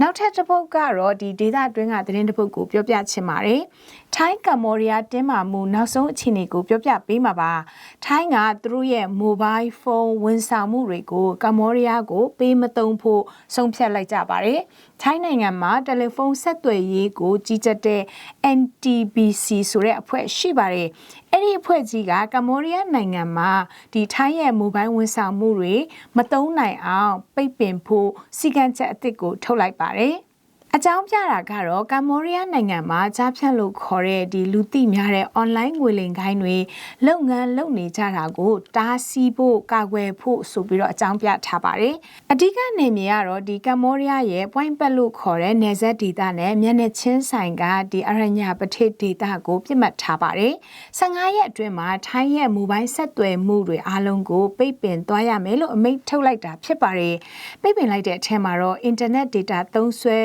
နောက်ထပ်တစ်ပုတ်ကတော့ဒီဒေတာအတွင်းကသတင်းတစ်ပုတ်ကိုပြောပြချင်ပါတယ်။ထိုင်းကမ္ဘောဒီးယားတင်းမာမှုနောက်ဆုံးအခြေအနေကိုပြောပြပေးမှာပါ။ထိုင်းကသူတို့ရဲ့ mobile phone ဝန်ဆောင်မှုတွေကိုကမ္ဘောဒီးယားကိုပေးမသုံးဖို့ဆုံးဖြတ်လိုက်ကြပါတယ်။ထိုင်းနိုင်ငံမှာတယ်လီဖုန်းဆက်သွယ်ရေးကိုကြီးကြပ်တဲ့ NTBC ဆိုတဲ့အဖွဲ့ရှိပါတယ်။ အဲ့ဒီအဖွဲ့ကြီးကကမ္ဘောဒီးယားနိုင်ငံမှာဒီထိုင်းရဲ့ mobile ဝန်ဆောင်မှုတွေမသုံးနိုင်အောင် ပိတ်ပင်ဖို့စီကံချက်အသစ်ကိုထုတ်လိုက်ပါတယ်။ အကြောင်းပြတာကတော့ကမ္ဘောဒီးယားနိုင်ငံမှာကြားဖြတ်လို့ခေါ်တဲ့ဒီလူသိများတဲ့ online ငွေလိမ်ခိုင်းတွေလုပ်ငန်းလုပ်နေကြတာကိုတားဆီးဖို့ကာကွယ်ဖို့ဆိုပြီးတော့အကြောင်းပြထားပါတယ်။အဓိကနေမြေကတော့ဒီကမ္ဘောဒီးယားရဲ့ point ပတ်လို့ခေါ်တဲ့နယ်စပ်ဒေသနဲ့မျက်နှာချင်းဆိုင်ကဒီအရညာပထိဒေသကိုပြစ်မှတ်ထားပါတယ်။15ရက်အတွင်းမှာထိုင်းရဲ့မူပိုင်းဆက်သွယ်မှုတွေအားလုံးကိုပိတ်ပင်သွားရမယ်လို့အမိန့်ထုတ်လိုက်တာဖြစ်ပါတယ်။ပိတ်ပင်လိုက်တဲ့အထက်မှာတော့ internet data သုံးစွဲ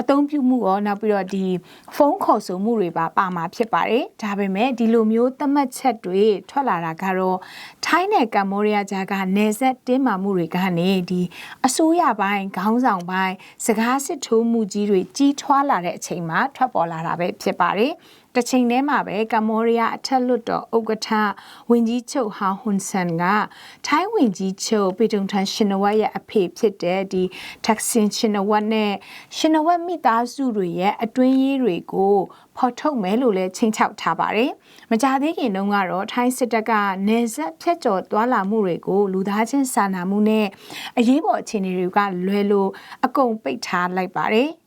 အသုံးပြုမှုရောနောက်ပြီးတော့ဒီဖုန်းခေါ်ဆိုမှုတွေပါပါမှာဖြစ်ပါတယ်ဒါပေမဲ့ဒီလိုမျိုးသတ်မှတ်ချက်တွေထွက်လာတာကတော့ထိုင်းနဲ့ကမ္ဘောဒီးယားကြားကနေဆက်တင်းမာမှုတွေကနေဒီအစိုးရပိုင်းခေါင်းဆောင်ပိုင်းစကားစစ်ထိုးမှုကြီးတွေကြီးထွားလာတဲ့အချိန်မှာထွက်ပေါ်လာတာပဲဖြစ်ပါတယ် တစ်ချိန်တည်းမှာပဲကမ္ဘောဒီးယားအထက်လွှတ်တော်ဥက္ကဋ္ဌဝင်ကြီးချုပ်ဟာဟွန်ဆန်ကထိုင်းဝင်ကြီးချုပ်ပေတုံထန်ရှင်နဝတ်ရဲ့အဖေဖြစ်တဲ့ဒီတက်ဆင်ရှင်နဝတ်နဲ့ရှင်နဝတ်မိသားစုတွေရဲ့အတွင်းရေးတွေကိုဖော်ထုတ်မယ်လို့လည်းချိန်ချောက်ထားပါတယ်။မကြသေးခင်တုန်းကတော့ထိုင်းစစ်တပ်ကနေဆက်ဖြတ်ကျော်သွားလာမှုတွေကိုလူသားချင်းစာနာမှုနဲ့အရေးပေါ်အခြေအနေတွေကလွယ်လို့အကုန်ပိတ်ထားလိုက်ပါတယ်။